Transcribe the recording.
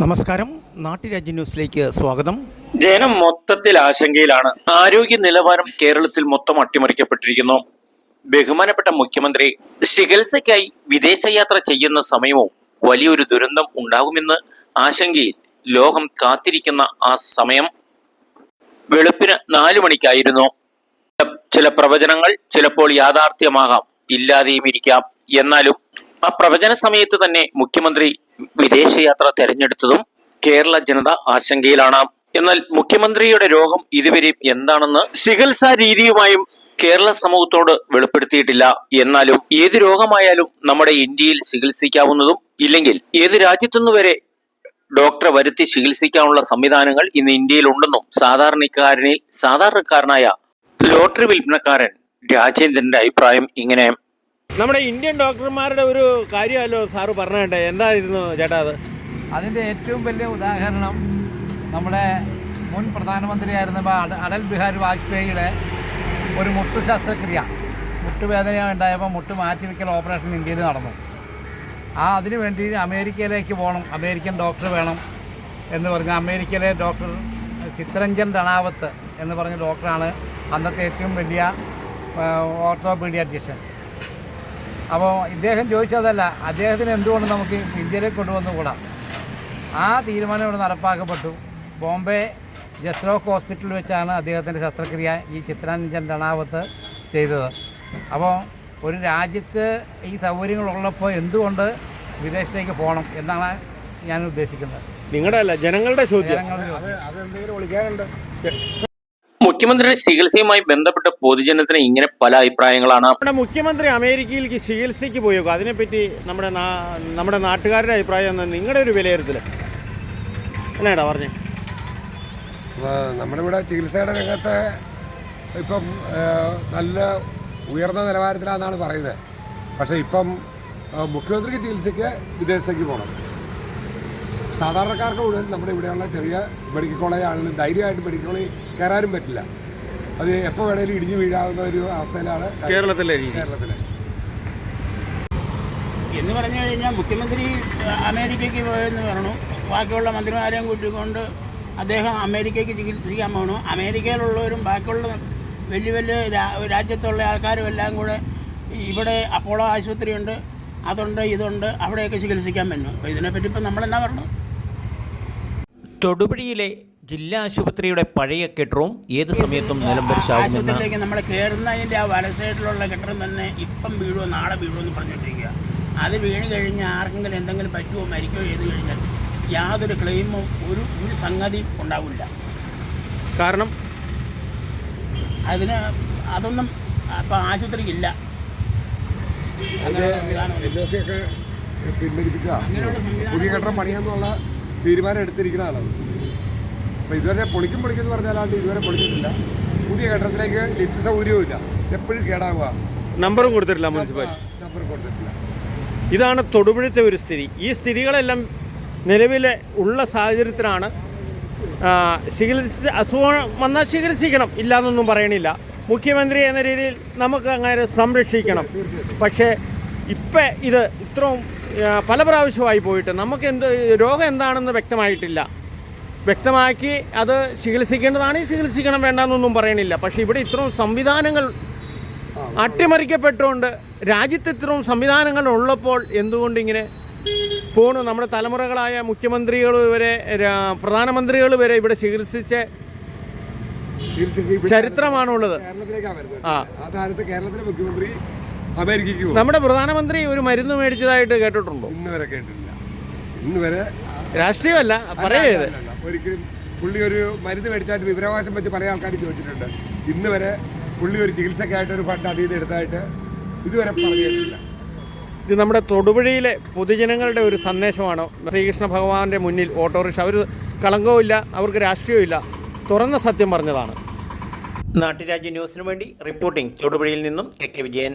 നമസ്കാരം. നാട്ടുരാജ്യ ന്യൂസിലേക്ക് സ്വാഗതം. ജനം മൊത്തത്തിൽ ആശങ്കയിലാണ്. ആരോഗ്യ നിലവാരം കേരളത്തിൽ മൊത്തം അട്ടിമറിക്കപ്പെട്ടിരിക്കുന്നു. ബഹുമാനപ്പെട്ട മുഖ്യമന്ത്രി ചികിത്സയ്ക്കായി വിദേശയാത്ര ചെയ്യുന്ന സമയവും വലിയൊരു ദുരന്തം ഉണ്ടാകുമെന്ന് ആശങ്കയിൽ ലോകം കാത്തിരിക്കുന്ന ആ സമയം വെളുപ്പിന് നാലു മണിക്കായിരുന്നു. ചില പ്രവചനങ്ങൾ ചിലപ്പോൾ യാഥാർത്ഥ്യമാകാം ഇല്ലാതെയും ഇരിക്കാം. എന്നാലും ആ പ്രവചന സമയത്ത് തന്നെ മുഖ്യമന്ത്രി വിദേശയാത്ര തെരഞ്ഞെടുത്തതും കേരള ജനത ആശങ്കയിലാണ്. എന്നാൽ മുഖ്യമന്ത്രിയുടെ രോഗം ഇതുവരെയും എന്താണെന്ന് ചികിത്സാ രീതിയുമായും കേരള സമൂഹത്തോട് വെളിപ്പെടുത്തിയിട്ടില്ല. എന്നാലും ഏത് രോഗമായാലും നമ്മുടെ ഇന്ത്യയിൽ ചികിത്സിക്കാവുന്നതും ഇല്ലെങ്കിൽ ഏത് രാജ്യത്തുനിന്ന് വരെ ഡോക്ടറെ വരുത്തി ചികിത്സിക്കാനുള്ള സംവിധാനങ്ങൾ ഇന്ന് ഇന്ത്യയിൽ ഉണ്ടെന്നും സാധാരണക്കാരനിൽ സാധാരണക്കാരനായ ലോട്ടറി വിൽപ്പനക്കാരൻ രാജേന്ദ്രന്റെ അഭിപ്രായം ഇങ്ങനെ. നമ്മുടെ ഇന്ത്യൻ ഡോക്ടർമാരുടെ ഒരു കാര്യമല്ലോ സാറ് പറഞ്ഞേട്ടെ എന്തായിരുന്നു ചേട്ടാ അത്? അതിന്റെ ഏറ്റവും വലിയ ഉദാഹരണം നമ്മുടെ മുൻ പ്രധാനമന്ത്രിയായിരുന്ന അടൽ ബിഹാരി വാജ്പേയിയുടെ ഒരു മുട്ടു ശസ്ത്രക്രിയ മുട്ടുവേദന ഉണ്ടായപ്പോൾ മുട്ട് മാറ്റിവെക്കൽ ഓപ്പറേഷൻ ഇന്ത്യയിൽ നടന്നു. ആ അതിനു വേണ്ടി അമേരിക്കയിലേക്ക് പോകണം. അമേരിക്കൻ ഡോക്ടർ വേണം എന്ന് പറഞ്ഞ അമേരിക്കയിലെ ഡോക്ടർ ചിത്രഞ്ജൻ രണാവത്ത് എന്ന് പറഞ്ഞ ഡോക്ടറാണ് അന്നത്തെ ഏറ്റവും വലിയ ഓർത്തോപീഡിയാട്രീഷ്യൻ. അപ്പോൾ ഇദ്ദേഹം ചോദിച്ചതല്ല അദ്ദേഹത്തിന് എന്തുകൊണ്ട് നമുക്ക് ഇന്ത്യയിലേക്ക് കൊണ്ടുവന്നുകൂടാ ആ തീരുമാനം ഇവിടെ നടപ്പാക്കപ്പെട്ടു. ബോംബെ ജസ്രോക്ക് ഹോസ്പിറ്റലിൽ വെച്ചാണ് അദ്ദേഹത്തിന്റെ ശസ്ത്രക്രിയ ഈ ചിത്രാഞ്ജൻ രണാവത്ത് ചെയ്തത്. അപ്പോൾ ഒരു രാജ്യത്ത് ഈ സൗകര്യങ്ങളുള്ളപ്പോൾ എന്തുകൊണ്ട് വിദേശത്തേക്ക് പോകണം എന്നാണ് ഞാൻ ഉദ്ദേശിക്കുന്നത്. നിങ്ങളുടെ അല്ല ജനങ്ങളുടെ ചോദ്യം. ജനങ്ങളുടെ ചോദ്യം. മുഖ്യമന്ത്രിയുടെ ചികിത്സയുമായി ബന്ധപ്പെട്ട പൊതുജനത്തിന് ഇങ്ങനെ പല അഭിപ്രായങ്ങളാണ്. നമ്മുടെ മുഖ്യമന്ത്രി അമേരിക്കയിലേക്ക് ചികിത്സയ്ക്ക് പോയേക്കും? അതിനെപ്പറ്റി നമ്മുടെ നമ്മുടെ നാട്ടുകാരുടെ അഭിപ്രായം നിങ്ങളുടെ ഒരു വിലയിരുത്തൽ എന്നാടാ പറഞ്ഞേ? നമ്മുടെ ഇവിടെ ചികിത്സയുടെ രംഗത്ത് ഇപ്പം നല്ല ഉയർന്ന നിലവാരത്തിലാണെന്നാണ് പറയുന്നത്. പക്ഷേ ഇപ്പം മുഖ്യമന്ത്രിക്ക് ചികിത്സയ്ക്ക് വിദേശത്തേക്ക് പോകണം. സാധാരണക്കാർക്ക് മുഴുവൻ നമ്മുടെ ഇവിടെയുള്ള ചെറിയ മെഡിക്കൽ കോളേജ് ആണെങ്കിലും ധൈര്യമായിട്ട് മെഡിക്കൽ കോളേജ് കയറാനും പറ്റില്ല. അത് എപ്പോൾ വേണേലും ഇടിഞ്ഞു വീഴാവുന്ന ഒരു അവസ്ഥയിലാണ് കേരളത്തിലെ എന്ന് പറഞ്ഞു കഴിഞ്ഞാൽ മുഖ്യമന്ത്രി അമേരിക്കയ്ക്ക് പോയെന്ന് പറഞ്ഞു. ബാക്കിയുള്ള മന്ത്രിമാരെയും കൂട്ടിക്കൊണ്ട് അദ്ദേഹം അമേരിക്കയ്ക്ക് ചികിത്സിക്കാൻ പോകണു അമേരിക്കയിലുള്ളവരും ബാക്കിയുള്ള വലിയ വലിയ രാജ്യത്തുള്ള ആൾക്കാരും എല്ലാം കൂടെ ഇവിടെ അപ്പോളോ ആശുപത്രിയുണ്ട് അതുണ്ട് ഇതുണ്ട് അവിടെയൊക്കെ ചികിത്സിക്കാൻ പറ്റുന്നു അപ്പോൾ ഇതിനെപ്പറ്റി ഇപ്പം നമ്മളെന്നാ പറഞ്ഞു? തൊടുപുഴയിലെ ജില്ലാ ആശുപത്രിയുടെ പഴയ കെട്ടിടവും ഏത് സമയത്തും നിലംപരിശാകുമെന്ന് ആശുപത്രിയിലേക്ക് നമ്മൾ കയറുന്നതിന്റെ ആ വല സൈഡിലുള്ള കെട്ടിടം തന്നെ ഇപ്പം വീഴുമോ നാളെ വീഴുമോ എന്ന് പറഞ്ഞിട്ടിരിക്കുക. അത് വീണ് കഴിഞ്ഞാൽ ആർക്കെങ്കിലും എന്തെങ്കിലും പറ്റുമോ മരിക്കുകയോ ചെയ്ത് കഴിഞ്ഞാൽ യാതൊരു ക്ലെയിമും ഒരു ഒരു സംഗതി ഉണ്ടാവില്ല. കാരണം? അതിന് അതൊന്നും അപ്പം ആശുപത്രിക്കില്ല അങ്ങനെയുള്ള സംവിധാനം പുതിയ കെട്ടിടം പണിയാന്നുള്ള തീരുമാനം എടുത്തിരിക്കുന്ന ആളാണ്. അപ്പോൾ ഇതുവരെ പൊളിക്കും പൊളിക്കും എന്ന് പറഞ്ഞാലാണ്ട് ഇതുവരെ പൊളിച്ചിട്ടില്ല. പുതിയ കെട്ടിടത്തിലേക്ക് ലിഫ്റ്റ് സൗകര്യവും ഇല്ല. എപ്പോഴും കേടാവുക. നമ്പർ കൊടുത്തിട്ടില്ല മുനിസിപ്പാലിറ്റി. നമ്പർ കൊടുത്തിട്ടില്ല. ഇതാണ് തൊടുപുഴത്തെ ഒരു സ്ഥിതി. ഈ സ്ഥിതികളെല്ലാം നിലവിലെ ഉള്ള സാഹചര്യത്തിലാണ്. ചികിത്സ അസുഖം വന്നാൽ ചികിത്സിക്കണം ഇല്ലാന്നൊന്നും പറയണില്ല. മുഖ്യമന്ത്രി എന്ന രീതിയിൽ നമുക്ക് അങ്ങനെ സംരക്ഷിക്കണം. പക്ഷേ ഇപ്പം ഇത് ഇത്രയും പല പ്രാവശ്യമായി പോയിട്ട് നമുക്ക് എന്ത് രോഗം എന്താണെന്ന് വ്യക്തമായിട്ടില്ല. വ്യക്തമാക്കി അത് ചികിത്സിക്കേണ്ടതാണെങ്കിൽ ചികിത്സിക്കണം വേണ്ടെന്നൊന്നും പറയണില്ല. പക്ഷേ ഇവിടെ ഇത്രയും സംവിധാനങ്ങൾ അട്ടിമറിക്കപ്പെട്ടുകൊണ്ട് രാജ്യത്ത് ഇത്രയും സംവിധാനങ്ങൾ ഉള്ളപ്പോൾ എന്തുകൊണ്ട് ഇങ്ങനെ പോണു? നമ്മുടെ തലമുറകളായ മുഖ്യമന്ത്രികൾ വരെ പ്രധാനമന്ത്രികൾ വരെ ഇവിടെ ചികിത്സിച്ച ചരിത്രമാണുള്ളത്. ആ. കേരളത്തിലെ മുഖ്യമന്ത്രി അമേരിക്കയ്ക്ക് പോകും നമ്മുടെ പ്രധാനമന്ത്രി ഒരു മരുന്ന് മേടിച്ചതായിട്ട് കേട്ടിട്ടുണ്ടോ? ഇന്ന് വരെ കേട്ടിട്ടില്ല. ഇന്ന് വരെ രാഷ്ട്രീയമല്ല പറയത് അല്ല. ഒരിക്കലും പുള്ളി ഒരു മരുന്ന് മേടിച്ചായിട്ട് വിവരാവകാശം വെച്ച് പല ആൾക്കാർ ചോദിച്ചിട്ടുണ്ട്. ഇന്ന് വരെ പുള്ളി ഒരു ചികിത്സക്കായിട്ട് ഒരു ഫണ്ട് അതീത് എടുത്തായിട്ട് ഇതുവരെ പറയുന്നില്ല ഇത് നമ്മുടെ തൊടുപുഴയിലെ പൊതുജനങ്ങളുടെ ഒരു സന്ദേശമാണ്. ശ്രീകൃഷ്ണ ഭഗവാന്റെ മുന്നിൽ ഓട്ടോറിക്ഷ. അവർ കളങ്കവുമില്ല അവർക്ക് രാഷ്ട്രീയമില്ല തുറന്ന സത്യം പറഞ്ഞതാണ്. നാട്ടുരാജ്യ ന്യൂസിനു വേണ്ടി റിപ്പോർട്ടിംഗ് തൊടുപുഴയിൽ നിന്നും കെ കെ വിജയൻ.